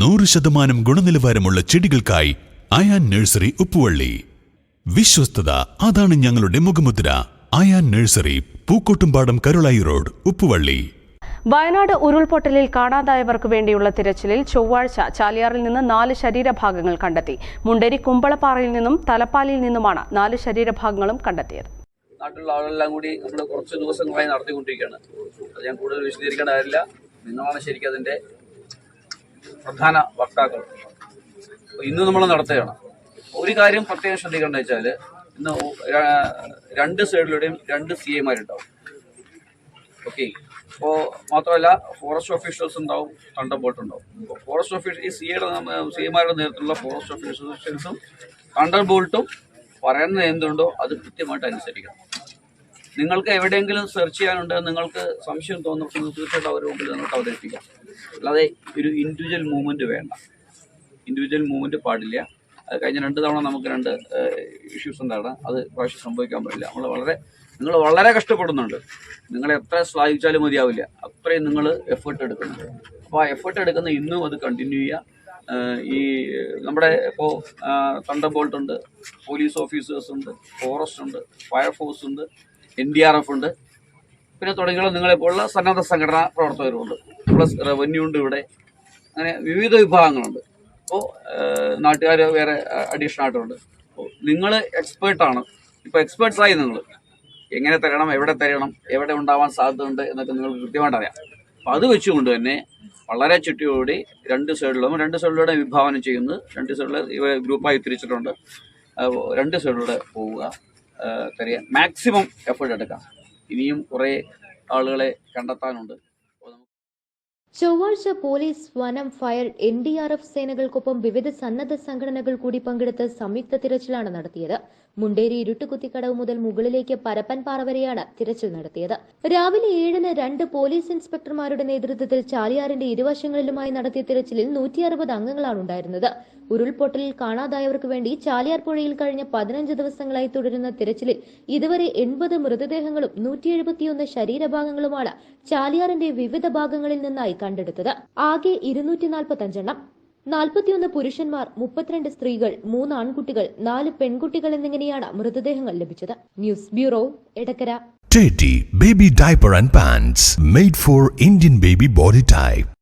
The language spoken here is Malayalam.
നൂറ് ശതമാനം ഗുണനിലവാരമുള്ള ചെടികൾക്കായി അയാൻ നഴ്സറി ഉപ്പുവള്ളി. വിശ്വസ്തത അതാണ് ഞങ്ങളുടെ മുഖമുദ്ര. Ayan nursery Pookkottumpadam Karulai road Uppuvalli. Wayanad ഉരുൾപൊട്ടലിൽ കാണാതായവർക്ക് വേണ്ടിയുള്ള തിരച്ചിലിൽ ചൊവ്വാഴ്ച ചാലിയാറിൽ നിന്ന് നാല് ശരീരഭാഗങ്ങൾ കണ്ടെത്തി. മുണ്ടേരി കുമ്പളപ്പാറയിൽ നിന്നും തലപ്പാലിൽ നിന്നുമാണ് നാല് ശരീരഭാഗങ്ങളും കണ്ടെത്തിയത്. നാട്ടിലുള്ള ആളെല്ലാം കൂടി നമ്മൾ കുറച്ച് ദിവസങ്ങളായി നടത്തിക്കൊണ്ടിരിക്കുകയാണ്. അത് ഞാൻ കൂടുതൽ വിശദീകരിക്കേണ്ട കാര്യമില്ല. നിങ്ങളാണ് ശരിക്കും അതിന്റെ പ്രധാന വക്താക്കൾ. ഇന്ന് നമ്മൾ നടത്തുകയാണ്. ഒരു കാര്യം പ്രത്യേകം ശ്രദ്ധിക്കേണ്ടത് വെച്ചാൽ ഇന്ന് രണ്ട് സൈഡിലൂടെയും രണ്ട് സി എമാരുണ്ടാവും ഓക്കെ? അപ്പോൾ മാത്രമല്ല ഫോറസ്റ്റ് ഓഫീസേഴ്സ് ഉണ്ടാവും തണ്ടർ ബോൾട്ട് ഉണ്ടാവും ഫോറസ്റ്റ് ഓഫീസ് ഈ സി എയുടെ സി എമാരുടെ നേതൃത്വത്തിലുള്ള ഫോറസ്റ്റ് ഓഫീസേഴ്സും തണ്ടർ ബോൾട്ടും പറയുന്നത് എന്തുണ്ടോ അത് കൃത്യമായിട്ട് അനുസരിക്കണം. നിങ്ങൾക്ക് എവിടെയെങ്കിലും സെർച്ച് ചെയ്യാനുണ്ട് നിങ്ങൾക്ക് സംശയം തോന്നുന്നു തീർച്ചയായിട്ടും അവരുടെ മുമ്പിൽ നിങ്ങൾക്ക് അവതരിപ്പിക്കാം. അല്ലാതെ ഒരു ഇൻഡിവിജ്വൽ മൂവ്മെന്റ് വേണ്ട. ഇൻഡിവിജ്വൽ മൂവ്മെന്റ് പാടില്ല. അത് കഴിഞ്ഞ രണ്ട് തവണ നമുക്ക് രണ്ട് ഇഷ്യൂസ് ഉണ്ടാണ് അത് പ്രാവശ്യം സംഭവിക്കാൻ പറ്റില്ല. നമ്മൾ വളരെ നിങ്ങൾ വളരെ കഷ്ടപ്പെടുന്നുണ്ട്. നിങ്ങൾ എത്ര ശ്ലാഘിച്ചാലും മതിയാവില്ല. അത്രയും നിങ്ങൾ എഫേർട്ട് എടുക്കുന്നുണ്ട്. അപ്പോൾ ആ എഫേർട്ട് എടുക്കുന്ന ഇന്നും അത് കണ്ടിന്യൂ ചെയ്യുക. ഈ നമ്മുടെ ഇപ്പോൾ തണ്ടർ ബോൾട്ട് ഉണ്ട് പോലീസ് ഓഫീസേഴ്സ് ഉണ്ട് ഫോറസ്റ്റ് ഉണ്ട് ഫയർഫോഴ്സ് ഉണ്ട്. എൻ ഡി ആർ എഫ് ഉണ്ട്. പിന്നെ തുടങ്ങിയുള്ള നിങ്ങളെപ്പോലുള്ള സന്നദ്ധ സംഘടനാ പ്രവർത്തകരുമുണ്ട്. പ്ലസ് റവന്യൂ ഉണ്ട് ഇവിടെ. അങ്ങനെ വിവിധ വിഭാഗങ്ങളുണ്ട്. അപ്പോൾ നാട്ടുകാർ വേറെ അഡീഷണൽ ആയിട്ടുണ്ട്. അപ്പോൾ നിങ്ങൾ എക്സ്പേർട്ടാണ് ഇപ്പോൾ എക്സ്പേർട്സ് ആയി നിങ്ങൾ എങ്ങനെ തരണം എവിടെ തരണം എവിടെ ഉണ്ടാവാൻ സാധ്യതയുണ്ട് എന്നൊക്കെ നിങ്ങൾക്ക് കൃത്യമായിട്ട് അറിയാം. അപ്പോൾ അത് വെച്ചുകൊണ്ട് തന്നെ വളരെ ചുറ്റിയോടി രണ്ട് സൈഡിലും രണ്ട് സൈഡിലൂടെ വിഭാവനം ചെയ്യുന്നത് രണ്ട് സൈഡിൽ ഇവ ഗ്രൂപ്പായി തിരിച്ചിട്ടുണ്ട്. രണ്ട് സൈഡിലൂടെ പോവുക. തെരയാൻ മാക്സിമം എഫേർട്ട് എടുക്കാം. ഇനിയും കുറേ ആളുകളെ കണ്ടെത്താനുണ്ട്. ചൊവ്വാഴ്ച പോലീസ് വനം fire N D R F സേനകൾക്കൊപ്പം വിവിധ സന്നദ്ധ സംഘടനകൾ കൂടി പങ്കെടുത്ത് സംയുക്ത തിരച്ചിലാണ് നടത്തിയത്. മുണ്ടേരി ഇരുട്ടുകുത്തിക്കടവ് മുതൽ മുകളിലേക്ക് പരപ്പൻപാറ വരെയാണ് തിരച്ചിൽ നടത്തിയത്. രാവിലെ ഏഴിന് രണ്ട് പോലീസ് ഇൻസ്പെക്ടർമാരുടെ നേതൃത്വത്തിൽ ചാലിയാറിന്റെ ഇരുവശങ്ങളിലുമായി നടത്തിയ തിരച്ചിലിൽ നൂറ്റി അറുപത് അംഗങ്ങളാണ് ഉണ്ടായിരുന്നത്. ഉരുൾപൊട്ടലിൽ കാണാതായവർക്ക് വേണ്ടി ചാലിയാർ പുഴയിൽ കഴിഞ്ഞ പതിനഞ്ച് ദിവസങ്ങളായി തുടരുന്ന തിരച്ചിലിൽ ഇതുവരെ എൺപത് മൃതദേഹങ്ങളും നൂറ്റി എഴുപത്തിയൊന്ന് ശരീരഭാഗങ്ങളുമാണ് ചാലിയാറിന്റെ വിവിധ ഭാഗങ്ങളിൽ നിന്നായി കണ്ടെടുത്തത്. ആകെ ഇരുന്നൂറ്റി നാൽപ്പത്തി അഞ്ചെണ്ണം നാൽപ്പത്തിയൊന്ന് പുരുഷന്മാർ മുപ്പത്തിരണ്ട് സ്ത്രീകൾ മൂന്ന് ആൺകുട്ടികൾ നാല് പെൺകുട്ടികൾ എന്നിങ്ങനെയാണ് മൃതദേഹങ്ങൾ ലഭിച്ചത്. News bureau Edakkara. Baby Diaper and Pants made for Indian baby body type.